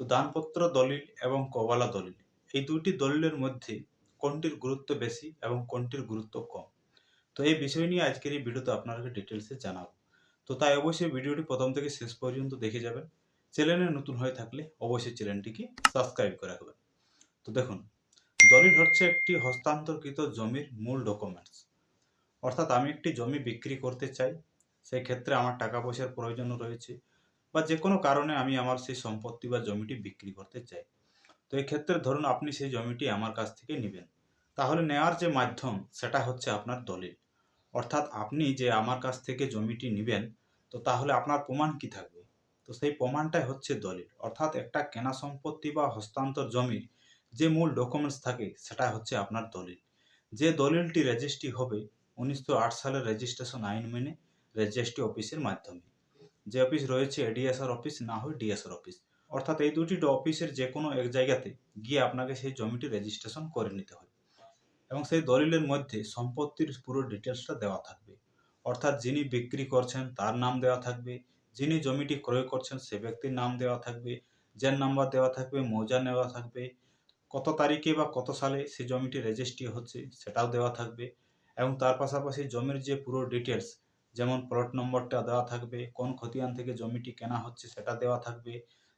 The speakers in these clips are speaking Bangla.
তো দানপত্র দলিল এবং কবালা দলিল। এই দুইটি দলিলের মধ্যে কোনটির গুরুত্ব বেশি এবং কোনটির গুরুত্ব কম? তো এই বিষয় নিয়ে আজকের এই ভিডিওতে আপনাকে ডিটেলসে জানাব। তো তাই অবশ্যই ভিডিওটি প্রথম থেকে শেষ পর্যন্ত দেখে যাবেন। চ্যানেলে নতুন হয়ে থাকলে অবশ্যই চ্যানেলটিকে সাবস্ক্রাইব করে রাখবেন। তো দেখুন, দলিল হচ্ছে একটি হস্তান্তরকৃত জমির মূল ডকুমেন্টস অর্থাৎ আমি একটি জমি বিক্রি করতে চাই সেই ক্ষেত্রে আমার টাকা পয়সার প্রয়োজন রয়েছে। বা যে কোনো কারণে আমি আমার সেই সম্পত্তি বা জমিটি বিক্রি করতে চাই। তো এই ক্ষেত্রে ধরুন আপনি সেই জমিটি আমার কাছ থেকে নেবেন। তাহলে নেওয়ার যে মাধ্যম, সেটা হচ্ছে আপনার দলিল। অর্থাৎ আপনি যে আমার কাছ থেকে জমিটি নেবেন, তো তাহলে আপনার প্রমাণ কি থাকবে? তো সেই প্রমাণটাই হচ্ছে দলিল। অর্থাৎ একটা কেনা সম্পত্তি বা হস্তান্তর জমির যে মূল ডকুমেন্টস থাকে, সেটা হচ্ছে আপনার দলিল। যে দলিলটি রেজিস্ট্রি হবে উনিশশো আট সালের রেজিস্ট্রেশন আইন মেনে রেজিস্ট্রি অফিসের মাধ্যমে। যে অফিস রয়েছে এডিএসআর অফিস, না হয় ডিএসআর অফিস। অর্থাৎ এই দুটি অফিসের যে কোনো এক জায়গাতে গিয়ে আপনাকে সেই জমিটি রেজিস্ট্রেশন করে নিতে হবে। এবং সেই দলিলের মধ্যে সম্পত্তির পুরো ডিটেলসটা দেওয়া থাকবে। অর্থাৎ যিনি বিক্রি করছেন, তার নাম দেওয়া থাকবে। যিনি জমিটি ক্রয় করছেন, সে ব্যক্তির নাম দেওয়া থাকবে। যার নাম্বার দেওয়া থাকবে, মৌজা নেওয়া থাকবে। কত তারিখে বা কত সালে সে জমিটি রেজিস্ট্রি হচ্ছে, সেটাও দেওয়া থাকবে। এবং তার পাশাপাশি জমির যে পুরো ডিটেলস যেমন প্লট নম্বরটা দেওয়া থাকবে, কোন খতিয়ান থেকে জমিটি কেনা হচ্ছে সেটা দেওয়া থাকবে,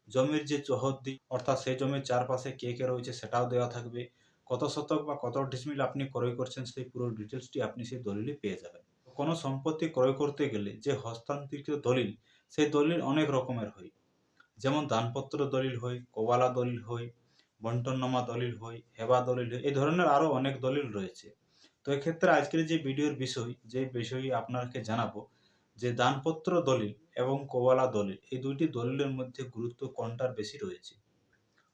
জমির যে চৌহদ্দি, অর্থাৎ সেই জমির চারপাশে কে কে রয়েছে সেটাও দেওয়া থাকবে, কত শতক বা কত ডিসমিল আপনি ক্রয় করছেন সেই পুরো ডিটেলসটি আপনি সেই দলিলে পেয়ে যাবেন। কোনো সম্পত্তি ক্রয় করতে গেলে যে হস্তান্তরিত দলিল, সেই দলিল অনেক রকমের হয়। যেমন দানপত্র দলিল হয়, কবালা দলিল হয়, বন্টননামা দলিল হয়, হেবা দলিল হয়, এই ধরনের আরও অনেক দলিল রয়েছে। তো এক্ষেত্রে আজকের যে ভিডিওর বিষয়, যে বিষয় আপনাকে জানাব, যে দানপত্র দলিল এবং কোবালা দলিল, এই দুইটি দলিলের মধ্যে গুরুত্ব কোনটার বেশি রয়েছে?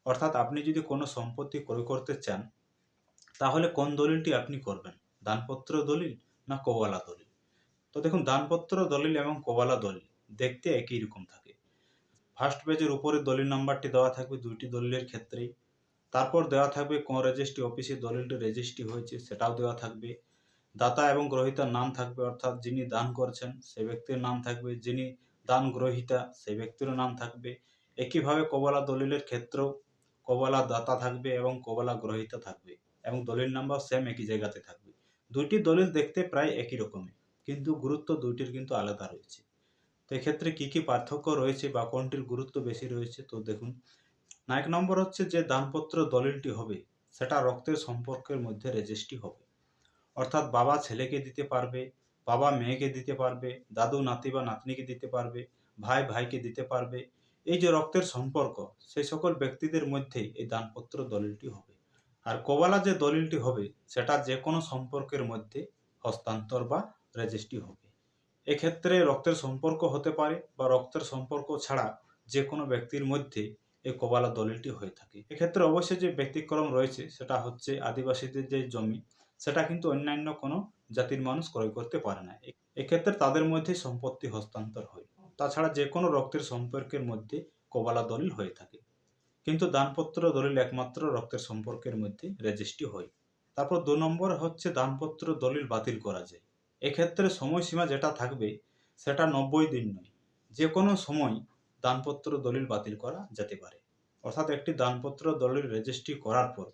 অর্থাৎ আপনি যদি কোনো সম্পত্তি ক্রয় করতে চান, তাহলে কোন দলিলটি আপনি করবেন? দানপত্র দলিল না কোবালা দলিল? তো দেখুন, দানপত্র দলিল এবং কোবালা দলিল দেখতে একই রকম থাকে। ফার্স্ট পেজের উপরে দলিল নাম্বারটি দেওয়া থাকবে, দুইটি দলিলের ক্ষেত্রেই। তারপর দেওয়া থাকবে কোন রেজিস্ট্রি অফিসে দলিলটি রেজিস্ট্রি হয়েছে সেটাও দেওয়া থাকবে। দাতা এবং গ্রহিতার নাম থাকবে, অর্থাৎ যিনি দান করছেন সে ব্যক্তির নাম থাকবে, যিনি দান গ্রহিতা সেই ব্যক্তিরও নাম থাকবে। একইভাবে কবলা দলিলের ক্ষেত্রেও কবলা দাতা থাকবে এবং কবলা গ্রহিতা থাকবে এবং দলিল নাম্বার সেম একই জায়গাতে থাকবে। দুইটি দলিল দেখতে প্রায় একই রকমের, কিন্তু গুরুত্ব দুইটির কিন্তু আলাদা রয়েছে। তো এক্ষেত্রে কী কী পার্থক্য রয়েছে বা কোনটির গুরুত্ব বেশি রয়েছে, তো দেখুন না এক নম্বর হচ্ছে যে দানপত্র দলিলটি হবে, সেটা রক্তের সম্পর্কের মধ্যে রেজিস্ট্রি হবে। অর্থাৎ বাবা ছেলেকে দিতে পারবে, বাবা মেয়েকে দিতে পারবে, দাদু, নাতি বা নাতনিকে দিতে পারবে, ভাই, ভাইকে দিতে পারবে। এই যে রক্তের সম্পর্ক, সেই সকল ব্যক্তিদের মধ্যেই এই দানপত্র দলিলটি হবে। আর কবালা যে দলিলটি হবে, সেটা যে কোনো সম্পর্কের মধ্যে হস্তান্তর বা রেজিস্ট্রি হবে। এক্ষেত্রে রক্তের সম্পর্ক হতে পারে বা রক্তের সম্পর্ক ছাড়া যে কোনো ব্যক্তির মধ্যে এই কবালা দলিলটি হয়ে থাকে। এক্ষেত্রে অবশ্যই যে ব্যতিক্রম রয়েছে, সেটা হচ্ছে আদিবাসীদের যে জমি, সেটা কিন্তু অন্যান্য কোনো জাতির মানুষ ক্রয় করতে পারে না। এক্ষেত্রে তাদের মধ্যে সম্পত্তি হস্তান্তর হয়। তাছাড়া যে কোনো রক্তের সম্পর্কের মধ্যে কবালা দলিল হয়ে থাকে। কিন্তু দানপত্র দলিল একমাত্র রক্তের সম্পর্কের মধ্যে রেজিস্ট্রি হয়। তারপর দু নম্বর হচ্ছে দানপত্র দলিল বাতিল করা যায়। এক্ষেত্রে সময়সীমা যেটা থাকবে, সেটা নব্বই দিন নয়। যে কোনো সময় দানপত্র দলিল বাতিল করা যেতে পারে। অর্থাৎ একটি দানপত্র দলিল রেজিস্ট্রি করার পর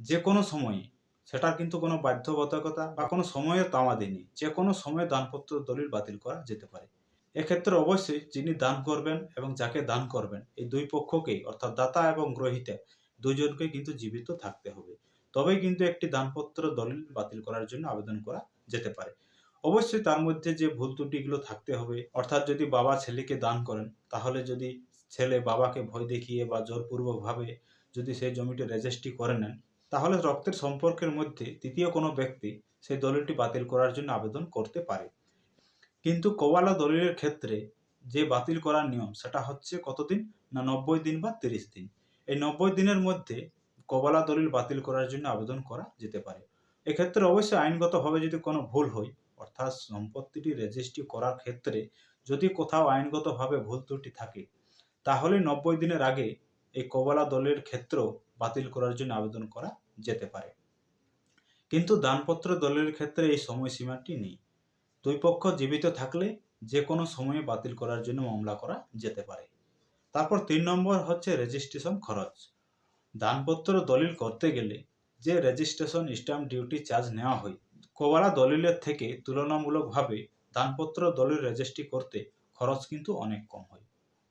যে কোনো সময়ে সেটার কিন্তু কোনো বাধ্যবাধকতা বা কোনো সময়ের তামাদি নেই যে কোনো সময়ে দানপত্র দলিল বাতিল করা যেতে পারে। এক্ষেত্রে অবশ্যই যিনি দান করবেন এবং যাকে দান করবেন, এই দুই পক্ষকেই অর্থাৎ দাতা এবং গ্রহিতা, দুজনকে কিন্তু জীবিত থাকতে হবে। তবেই কিন্তু একটি দানপত্র দলিল বাতিল করার জন্য আবেদন করা যেতে পারে। অবশ্যই তার মধ্যে যে ভুল ত্রুটিগুলো থাকতে হবে, অর্থাৎ যদি বাবা ছেলেকে দান করেন, তাহলে যদি ছেলে বাবাকে ভয় দেখিয়ে বা জোরপূর্বকভাবে যদি সেই জমিটি রেজিস্ট্রি করে নেন, তাহলে রক্তের সম্পর্কের মধ্যে তৃতীয় কোনো ব্যক্তি সেই দলিলটি বাতিল করার জন্য আবেদন করতে পারে। কিন্তু কোবালা দলিলের ক্ষেত্রে যে বাতিল করার নিয়ম, সেটা হচ্ছে কতদিন? না নব্বই দিন বা তিরিশ দিন। এই নব্বই দিনের মধ্যে কবালা দলিল বাতিল করার জন্য আবেদন করা যেতে পারে। এক্ষেত্রে অবশ্যই আইনগতভাবে যদি কোনো ভুল হয় অর্থাৎ সম্পত্তিটি রেজিস্ট্রি করার ক্ষেত্রে যদি কোথাও আইনগতভাবে ভুল ত্রুটি থাকে, তাহলে নব্বই দিনের আগে এই কবলা দলের ক্ষেত্র বাতিল করার জন্য আবেদন করা যেতে পারে। কিন্তু দানপত্র দলের ক্ষেত্রে এই সময়সীমাটি নেই। দুই পক্ষ জীবিত থাকলে যে কোনো সময়ে বাতিল করার জন্য মামলা করা যেতে পারে। তারপর তিন নম্বর হচ্ছে রেজিস্ট্রেশন খরচ। দানপত্র দলিল করতে গেলে যে রেজিস্ট্রেশন, স্ট্যাম্প ডিউটি চার্জ নেওয়া হয় কোবালা দলিলের থেকে তুলনামূলকভাবে দানপত্র দলিল রেজিস্ট্রি করতে খরচ কিন্তু অনেক কম হয়।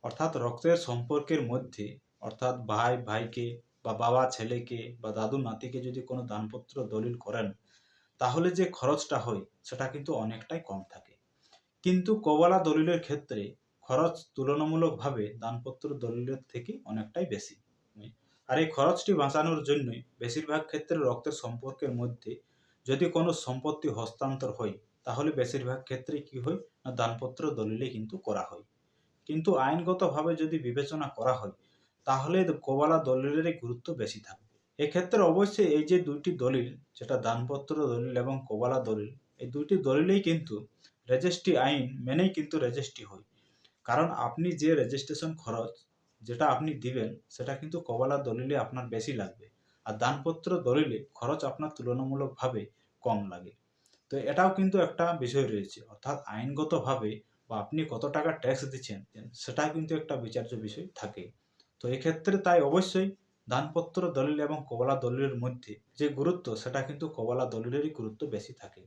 অর্থাৎ রক্তের সম্পর্কের মধ্যে, অর্থাৎ ভাই, ভাইকে বা বাবা, ছেলেকে বা দাদু, নাতিকে যদি কোনো দানপত্র দলিল করেন, তাহলে যে খরচটা হয়, সেটা কিন্তু অনেকটাই কম থাকে। কিন্তু কবালা দলিলের ক্ষেত্রে খরচ তুলনামূলকভাবে দানপত্র দলিলের থেকে অনেকটাই বেশি। আর এই খরচটি বাঁচানোর জন্যই বেশিরভাগ ক্ষেত্রে রক্তের সম্পর্কের মধ্যে যদি কোনো সম্পত্তি হস্তান্তর হয়, তাহলে বেশিরভাগ ক্ষেত্রে কি হয় না, দানপত্র দলিলে কিন্তু করা হয়। কিন্তু আইনগতভাবে যদি বিবেচনা করা হয়, তাহলে কবালা দলিলেরই গুরুত্ব বেশি থাকবে। এক্ষেত্রে অবশ্যই এই যে দুইটি দলিল, যেটা দানপত্র দলিল এবং কবালা দলিল, এই দুইটি দলিলেই কিন্তু রেজিস্ট্রি আইন মেনেই কিন্তু রেজিস্ট্রি হয়। কারণ আপনি যে রেজিস্ট্রেশন খরচ যেটা আপনি দিবেন, সেটা কিন্তু কবালা দলিলে আপনার বেশি লাগবে। আর দানপত্র দলিলে খরচ আপনার তুলনামূলকভাবে কম লাগে। তো এটাও কিন্তু একটা বিষয় রয়েছে। অর্থাৎ আইনগতভাবে বা আপনি কত টাকা ট্যাক্স দিচ্ছেন সেটা কিন্তু একটা বিচার্য বিষয় থাকে। তো এক্ষেত্রে তাই অবশ্যই দানপত্র দলিল এবং কবলা দলিলের মধ্যে যে গুরুত্ব, সেটা কিন্তু কবলা দলিলেরই গুরুত্ব বেশি থাকে।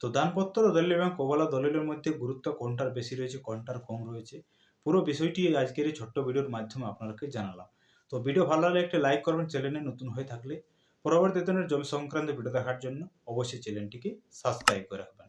তো দানপত্র দলিল এবং কবলা দলিলের মধ্যে গুরুত্ব কোনটার বেশি রয়েছে, কোনটার কম রয়েছে, পুরো বিষয়টি আজকের এই ছোট্ট ভিডিওর মাধ্যমে আপনাদেরকে জানালাম। তো ভিডিও ভালো লাগলে একটা লাইক করবেন, চ্যানেলে নতুন হয়ে থাকলে পরবর্তী দিনের জমি সংক্রান্ত ভিডিও দেখার জন্য অবশ্যই চ্যানেলটিকে সাবস্ক্রাইব করে রাখবেন।